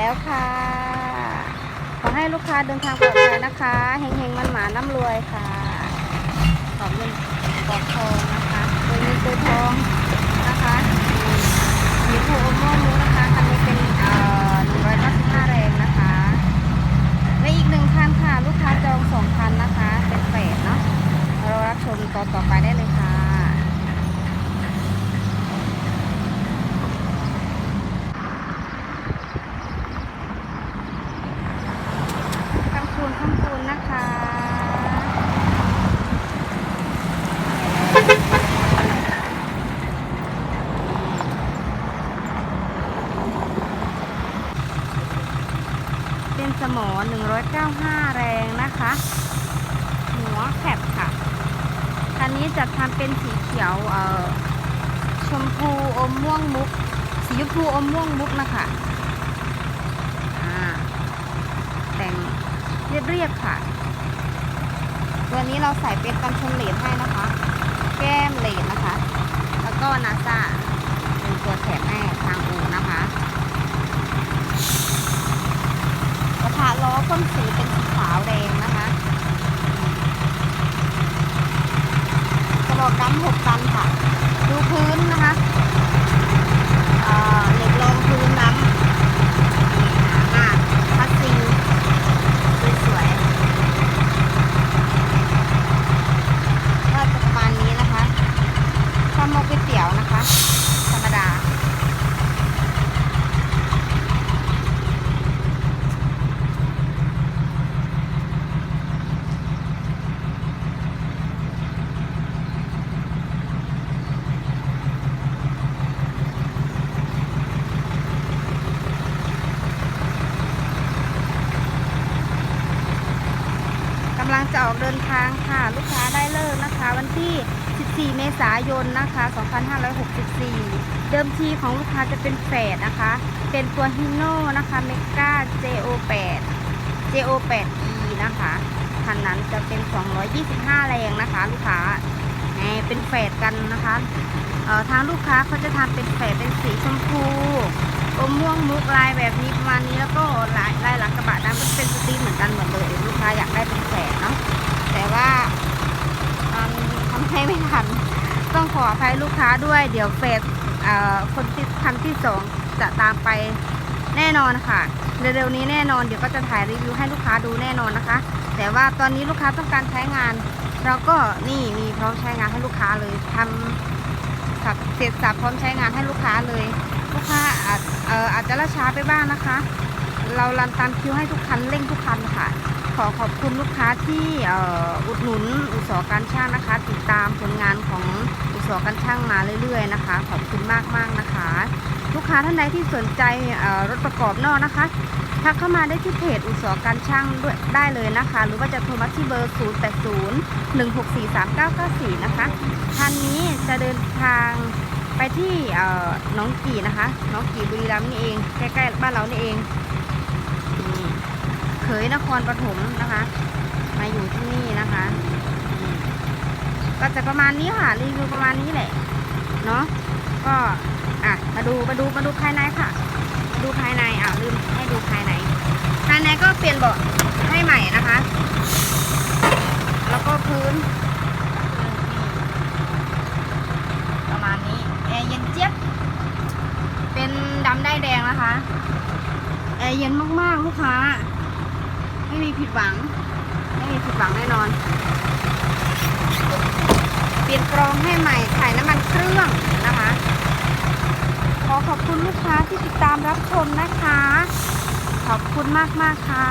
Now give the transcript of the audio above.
แล้วค่ะ ขอให้ลูกค้าเดินทางปลอดภัยนะคะเฮงๆมันหมาน้ำรวยค่ะ ขอบเงินกอดทองนะคะตัวนี้ตัวทองนะคะมีผูอมม่วงมูนะคะคันนี้เป็นเอ่อ195แรงนะคะและอีกหนึ่งคันค่ะ ลูกค้าจองสองคันนะคะ เป็นเฟสเนาะเรารับชมต่อต่อไปได้เลยค่ะ คำคูณคำคูณนะคะ เป็น สมอ195 แรงนะคะ หัวแคบค่ะ คันนี้จะทำเป็นสีเขียวเอ่อชมพูอมม่วงมุก สีชมพูอมม่วงมุกนะคะอ่าแต่งเรียบๆค่ะ ตัวนี้เราใส่เป็นกันชนเหลนให้นะคะ แก้มเหลนนะคะ แล้วก็นาซาเป็นตัวแถมให้ทางอูนะคะ คะทะล้อพ่นสีเป็นสีขาวแดงนะคะกระบอกดำหกตันค่ะ ดูพื้นนะคะเอ่อเหล็กรองพื้นน้ำหนามากพัสซีสวยๆก็จะประมาณนี้นะคะข้าวหมกก๋วยเตี๋ยวนะคะ ธรรมดา กำลังจะออกเดินทางค่ะ ลูกค้าได้เลิกนะคะ วันที่ 14 เมษายนนะคะ 2564 เดิมทีของลูกค้าจะเป็นแฝดนะคะ เป็นตัวฮิโน่นะคะเมกา JO8 JO8E นะคะคันนั้นจะเป็น 225 แรงนะคะ ลูกค้าแหมเป็นแฝดกันนะคะเอ่อทางลูกค้าเขาจะทำเป็นแฝดเป็นสีชมพูอมม่วงมุกลายแบบนี้ประมาณนี้แล้วก็ลายลายหลังกระบะดำมันเป็นสตรีมเหมือนกันหมดเลย ลูกค้าอยากได้เป็นแฝดเนาะแต่ว่าอืมทำให้ไม่ทัน ต้ องขออภัยลูกค้าด้วยเดี๋ยวเฟสคนที่คันที่สองจะตามไปแน่นอนค่ะเร็วๆนี้แน่นอนเดี๋ยวก็จะถ่ายรีวิวให้ลูกค้าดูแน่นอนนะคะ แต่ว่าตอนนี้ลูกค้าต้องการใช้งาน เราก็นี่มีพร้อมใช้งานให้ลูกค้าเลยทำสับเสร็จสับพร้อมใช้งานให้ลูกค้าเลย ลูกค้าอาจอาจจะล่าช้าไปบ้างนะคะ เรารันตามคิวให้ทุกคันเร่งทุกคันค่ะ ขอขอบคุณลูกค้าที่อ,อุดหนุนอุตสาหการช่างนะคะ ติดตามผลงานของอุตสาหการช่างมาเรื่อยๆนะคะ ขอบคุณมากมากๆนะคะ ลูกค้าท่านใดที่สนใจรถประกอบนอกนะคะทักเข้ามาได้ที่เพจอุตสาหการช่างด้วยได้เลยนะคะ หรือว่าจะโทรมาที่เบอร์ 0 8 0 1 6 4 3 9 9 4 นะคะท่านนี้จะเดินทางไปที่น้องกี่นะคะน้องกี่บุรีรัมย์นี่เองใกล้ๆบ้านเรานี่เอง ยนครปฐมนะคะ มาอยู่ที่นี่นะคะ ก็จะประมาณนี้ค่ะรีวิวประมาณนี้แหละเนาะก็อะมาดูมาดูมาดูภายในค่ะ มาดูภายในอะลืมให้ดูภายใน ภายในก็เปลี่ยนเบาะให้ใหม่นะคะ แล้วก็พื้น ประมาณนี้แอร์เย็นเจี๊ยบเป็นดำได้แดงนะคะแอร์เย็นมากๆลูกค้า ไม่มีผิดหวัง ไม่มีผิดหวังแน่นอน เปลี่ยนกรองให้ใหม่ถ่ายน้ำมันเครื่องนะคะ ขอขอบคุณลูกค้าที่ติดตามรับชมนะคะ ขอบคุณมากมากๆค่ะ